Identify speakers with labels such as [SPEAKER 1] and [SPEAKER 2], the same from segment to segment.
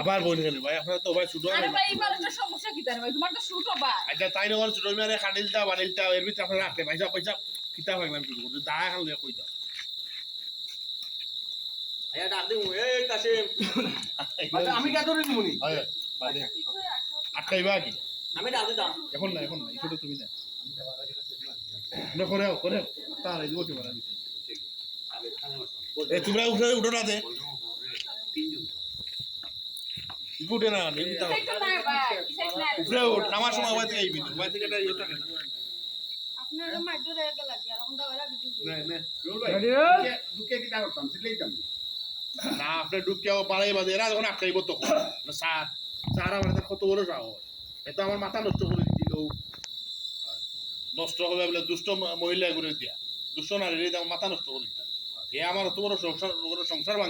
[SPEAKER 1] আবার বলি কেন ভাই আপনার তো ভাই ছোট
[SPEAKER 2] আরে ভাই এই মানুষটার সমস্যা কি তার ভাই? তোমার তো শুট ভাই।
[SPEAKER 1] আচ্ছা তাই বানিলটা এর ভিতরে আপনার রাখতে পয়সা পয়সা কিতা শুরু করতে দা খাল কই দাও
[SPEAKER 3] আয়া ডাক দিমু। এই কাশিম। বাবা, আমি কা ধরে নিমুনি?
[SPEAKER 1] হয় বাদে আটকাইবা কি?
[SPEAKER 3] আমি ডাক দিতাম।
[SPEAKER 1] এখন না এখন না তুমি না। না করে করে তার এই এ তোমরা উঠে উঠো না দে উঠে না
[SPEAKER 2] না
[SPEAKER 1] উঠে উঠ আমার সময় বাই থেকে আইবি বাই থেকে এটা ইয়ে থাকে
[SPEAKER 2] আপনার মাইটো রে গেল আর কোনটা ওরা কি
[SPEAKER 1] না না
[SPEAKER 4] ঢুকে কিতা করতাম সিলেইতাম
[SPEAKER 1] না আপনি ডুবকেও পাড়াই বাদে এরা যখন আটকাইব তখন। না, স্যার স্যার আমার কত বড় সাহস এটা আমার মাথা নষ্ট করে দিল। নষ্ট হবে বলে দুষ্ট মহিলা করে দিয়া। দুষ্ট নারী মাথা নষ্ট করে দিয়া এ আমার অত বড় সংসার বড় সংসার
[SPEAKER 4] না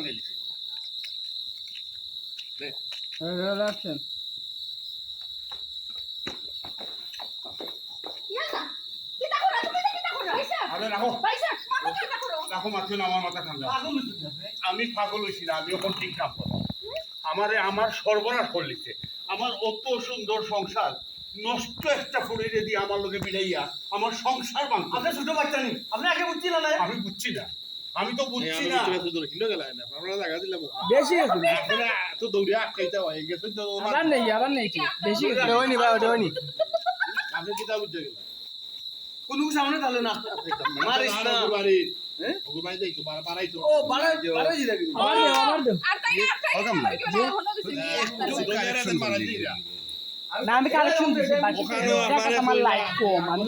[SPEAKER 3] রে?
[SPEAKER 4] আমি পাগল হয়েছি না আমি এখন ঠিক কাম আমারে আমার সর্বনাশ করলিছে আমার অত সুন্দর সংসার নষ্ট একটা ফুড়িয়ে দিয়ে আমার লোকে বিলাইয়া আমার সংসার ভাঙ
[SPEAKER 3] আপনি ছোট বাচ্চা নি আপনি আগে বুঝছিলেন না?
[SPEAKER 4] আমি বুঝছি না। আমি তো বুঝছি না
[SPEAKER 1] কিলো গেল না আপনারা জায়গা দিলাম
[SPEAKER 5] বেশি
[SPEAKER 1] দৌড়ে আটকাইতে হয় তো
[SPEAKER 5] আবার নেই আবার নেই কি বেশি
[SPEAKER 3] হয়নি ভাই ওটা হয়নি
[SPEAKER 1] আপনি বুঝতে গেলেন
[SPEAKER 3] কোন তাহলে না মারিস না হ্যাঁ?
[SPEAKER 2] না
[SPEAKER 5] আমি কালেকশন বাকি আমার কম আমি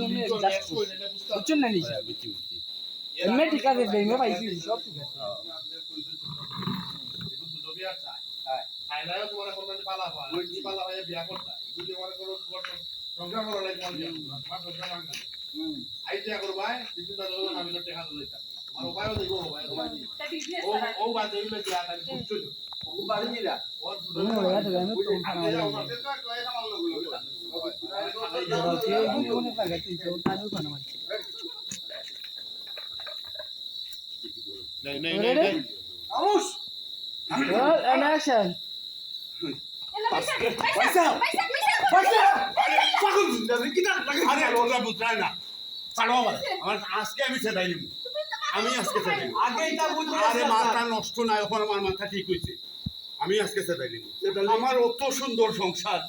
[SPEAKER 5] বুঝছেন না নিছি এমনি ঠিক আছে দেইমে পাইছি সব ঠিক আছে
[SPEAKER 3] বাড়ি দিলা
[SPEAKER 5] তুমি ওরা তো আমি তো খানা এই কিন্তু কোন জায়গা থেকে তো তাহলে খানা মারছি
[SPEAKER 3] আমুস
[SPEAKER 5] রোল এন্ড অ্যাকশন
[SPEAKER 2] পয়সা পয়সা পয়সা
[SPEAKER 3] না
[SPEAKER 4] ওরা বুঝায় না। ছাড়ো আমার। আমার আজকে আমি সেটাই নিব। আমি আজকে আরে মাথা নষ্ট নাই এখন আমার মাথা ঠিক হয়েছে আমি আজকে সেটাই নিব। আমার অত সুন্দর সংসার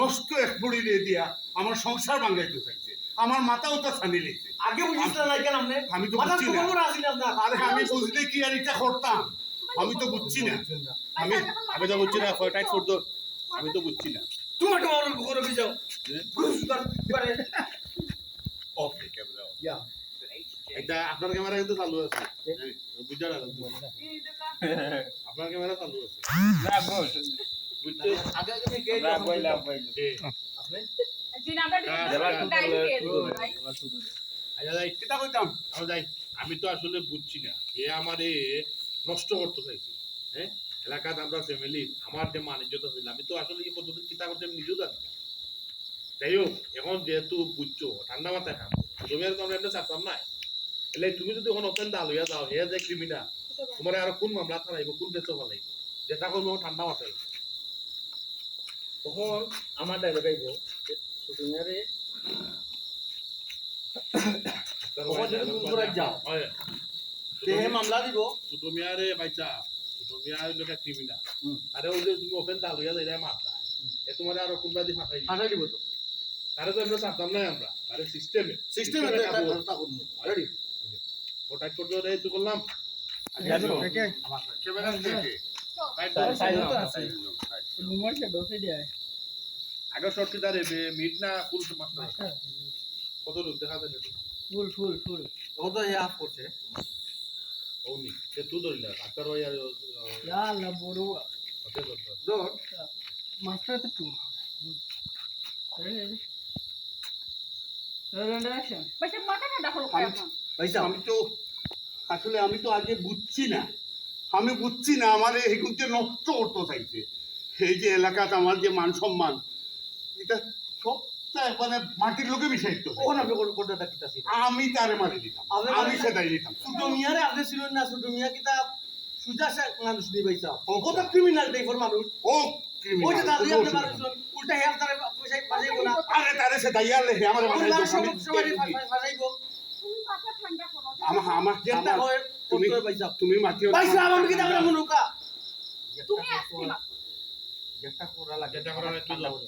[SPEAKER 4] নষ্ট এক ফুড়ি দিয়ে দিয়া আমার সংসার ভাঙাইতে চাইছে আমার মাথাও তো ছানি
[SPEAKER 3] আগে বুঝিস না কেন আপনি
[SPEAKER 4] আমি তো বুঝছি না।
[SPEAKER 3] না
[SPEAKER 4] আরে আমি বুঝলে কি আর এটা করতাম? আমি তো বুঝছি না।
[SPEAKER 1] আমি আমি তো বুঝছি না টাইট ফোর দোর। আমি তো বুঝছি না।
[SPEAKER 3] বিজাও পারে
[SPEAKER 4] ওকে ক্যামেরা
[SPEAKER 3] ইয়া
[SPEAKER 1] এটা আপনার ক্যামেরা কিন্তু চালু আছে। বুঝা না আপনার ক্যামেরা চালু আছে। বুঝতে
[SPEAKER 3] আগে আগে কে
[SPEAKER 1] এ,
[SPEAKER 3] আপনি?
[SPEAKER 2] না
[SPEAKER 1] আমি তো আসলে বুঝছি না। এ আমারে নষ্ট করতে চাইছে হ্যাঁ? এলাকাত আমরা ফ্যামিলি আমার যে মানিজ্যতা ছিল আমি তো আসলে এই পদ্ধতি চিন্তা করতে আমি নিজেও জানি যাই হোক এখন যেহেতু বুঝছ ঠান্ডা মাথায় খাম তুমি আর আমরা এমনি চাপতাম না। এলে তুমি যদি এখন ওপেন ডাল হইয়া যাও হে যে ক্রিমিনাল তোমার আর কোন মামলা থানাইব কোন বেচো ফেলাইব যেটা করব ঠান্ডা মাথায়
[SPEAKER 3] তখন আমার ডায়লগ আইব যাও। দেহে মামলা দিব।
[SPEAKER 1] ছোট বাইচা ছোট লোকে ক্রিমিনাল আরে ওই যে তুমি ওপেন ডাল হইয়া যাই মারতা এ তোমার আরও কোনবা দি ফাটাই
[SPEAKER 3] হাঁটাই দিব তো।
[SPEAKER 1] তারে তো আমরা চাপতাম না আমরা। তারে সিস্টেমে
[SPEAKER 3] সিস্টেম একটা একটা ব্যবস্থা করব। রেডি
[SPEAKER 1] ওটা করতে রে তো করলাম।
[SPEAKER 4] ক্যামেরা দেখে।
[SPEAKER 5] দিয়ে
[SPEAKER 1] আগে শর্ট কি দাঁড়ে মিট না ফুল মাছ না কত লোক দেখা যায়
[SPEAKER 5] ফুল ফুল ফুল।
[SPEAKER 3] তো আপ করছে
[SPEAKER 1] ওনি সে তুই ধরিলা আর
[SPEAKER 5] ইয়া আল্লাহ বড়
[SPEAKER 3] ধর
[SPEAKER 5] মাস্টার তো
[SPEAKER 2] পয়সা
[SPEAKER 4] আমি তো আসলে আমি তো আগে বুঝছি না। আমি বুঝছি না আমার এগুলোকে নষ্ট করতে চাইছে। এই যে এলাকাতে আমার যে মান সম্মান এটা সব মানে মাটির লোকে বিষাইত
[SPEAKER 3] কখন আপনি কোন কোনটা ডাকিতাছি
[SPEAKER 4] আমি তারে মারি দিতাম আমি
[SPEAKER 3] মারি-
[SPEAKER 4] সেটাই দিতাম।
[SPEAKER 3] ছোট মিয়ারে আপনি ছিলেন না ছোট মিয়া কিতা সুজা মানুষ দিয়ে পাইছা? ও তো ক্রিমিনাল টাইপের মানুষ।
[SPEAKER 4] ও
[SPEAKER 3] দাদি আপনি। উল্টা হেয়ার তারে পয়সা না।
[SPEAKER 4] আরে তারে লেহে আমার আমি
[SPEAKER 3] যেটা হয়
[SPEAKER 4] তুমি তুমি মাতিও
[SPEAKER 3] কিতা মনুকা?
[SPEAKER 2] তুমি
[SPEAKER 3] যেটা করা লাগে
[SPEAKER 1] যেটা করা লাগে।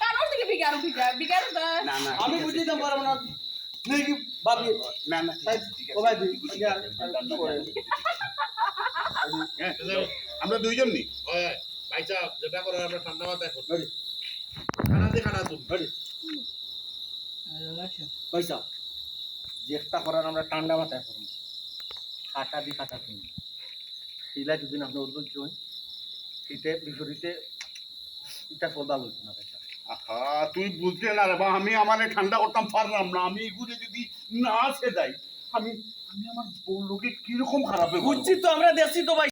[SPEAKER 2] কারোর দিকে বিগার বিগার বিগার
[SPEAKER 4] না না
[SPEAKER 3] আমি পারব না।
[SPEAKER 4] না না হ্যাঁ, আমরা দুইজন নি?
[SPEAKER 1] হয় হয় ভাই সাহেব যেটা করার আমরা ঠান্ডা মাথায় করব খানা দিয়ে খানা তুমি
[SPEAKER 3] পয়সা যেটা করার আমরা ঠান্ডা মাথায় করব। খাটা দি খাটা তুমি। শিলা যদি আপনি অধৈর্য হন শীতে বিপরীতে এটা সদা লইতো না বেটা।
[SPEAKER 4] আহা তুই বুঝতে না রে বা আমি আমার ঠান্ডা করতাম পারলাম না। আমি এগুলো যদি না আসে যাই আমি আমি আমার বউ লোকে কীরকম খারাপ
[SPEAKER 3] বুঝছি তো আমরা দেখছি তো ভাই।